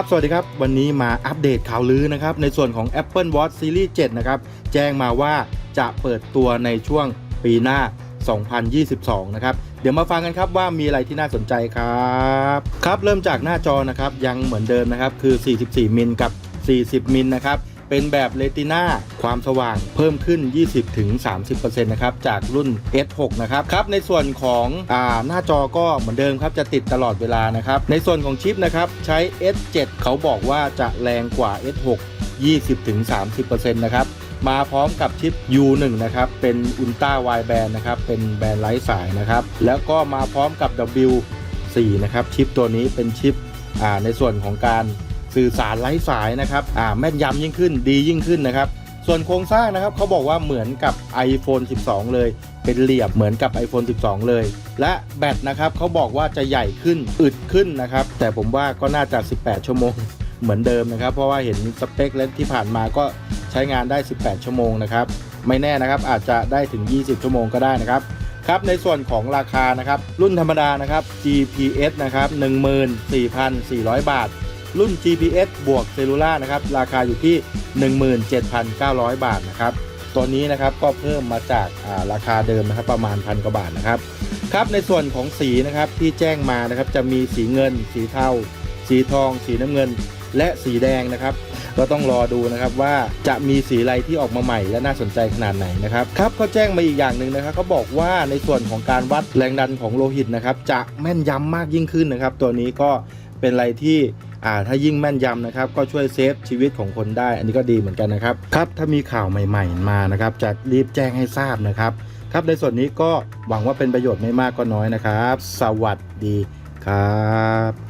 ครับ สวัสดีครับ วันนี้มาอัปเดตข่าวลือนะครับ ในส่วนของ Apple Watch Series 7 นะครับ แจ้งมาว่าจะเปิดตัวในช่วงปีหน้า 2022 นะครับ เดี๋ยวมาฟังกันครับว่ามีอะไรที่น่าสนใจครับ ครับ เริ่มจากหน้าจอนะครับ ยังเหมือนเดิมนะครับ คือ 44 มิลกับ 40 มิลนะครับ เป็นแบบเรติน่าความสว่างเพิ่มขึ้น 20-30%นะครับจากรุ่น S6 นะครับครับในส่วนของอ่าหน้าจอก็เหมือนเดิมครับจะติดตลอดเวลานะครับในส่วนของชิปนะครับใช้ S7 เขาบอกว่าจะแรงกว่า S6 20-30%นะครับมาพร้อมกับชิป U1 นะครับ เป็นอุลตร้าไวแบนนะครับ เป็นแบนไร้สายนะครับ แล้วก็มาพร้อมกับ W4 นะครับ ชิปตัวนี้เป็นชิปในส่วนของการ สื่อสารไร้สายนะครับอ่าแม่นยำยิ่งขึ้นดียิ่งขึ้นนะครับส่วนโครงสร้างนะครับเขาบอกว่าเหมือนกับ iPhone 12 เลย เป็นเหลี่ยมเหมือนกับ iPhone 12 เลย และแบตนะครับเขาบอกว่าจะใหญ่ขึ้นอึดขึ้นนะครับ แต่ผมว่าก็น่าจะ 18 ชั่วโมงเหมือนเดิมนะครับ เพราะว่าเห็นสเปคและที่ผ่านมาก็ใช้งานได้ 18 ชั่วโมงนะครับ ไม่แน่นะครับอาจจะได้ถึง 20 ชั่วโมงก็ได้นะครับครับในส่วนของราคานะครับรุ่นธรรมดานะครับ GPS นะครับ 14,400 บาท รุ่น GPS บวกเซลูล่านะครับ ราคาอยู่ที่ 17,900 บาทนะครับ ตัวนี้นะครับก็เพิ่มมาจาการาคาเดิมนะครับประมาณพันกว่าบาทนะครับ ครับในส่วนของสีนะครับที่แจ้งมานะครับจะมีสีเงิน สีเทา สีทอง สีน้ำเงิน และสีแดงนะครับก็ต้องรอดูนะครับว่าจะมีสีอะไรที่ออกมาใหม่และน่าสนใจขนาดไหนนะครับครับเขาแจ้งมาอีกอย่างหนึ่งนะครับเขาบอกว่าในส่วนของการวัดแรงดันของโลหิตนะครับจะแม่นยำมากยิ่งขึ้นนะครับ ตัวนี้ก็เป็นอะไรที่ อ่าถ้ายิ่งแม่นยำนะครับก็ช่วยเซฟชีวิตของคนได้ อันนี้ก็ดีเหมือนกันนะครับครับถ้ามีข่าวใหม่ ๆ มานะครับจะรีบแจ้งให้ทราบนะครับ ครับในส่วนนี้ก็หวังว่าเป็นประโยชน์ไม่มากก็น้อยนะครับ สวัสดีครับ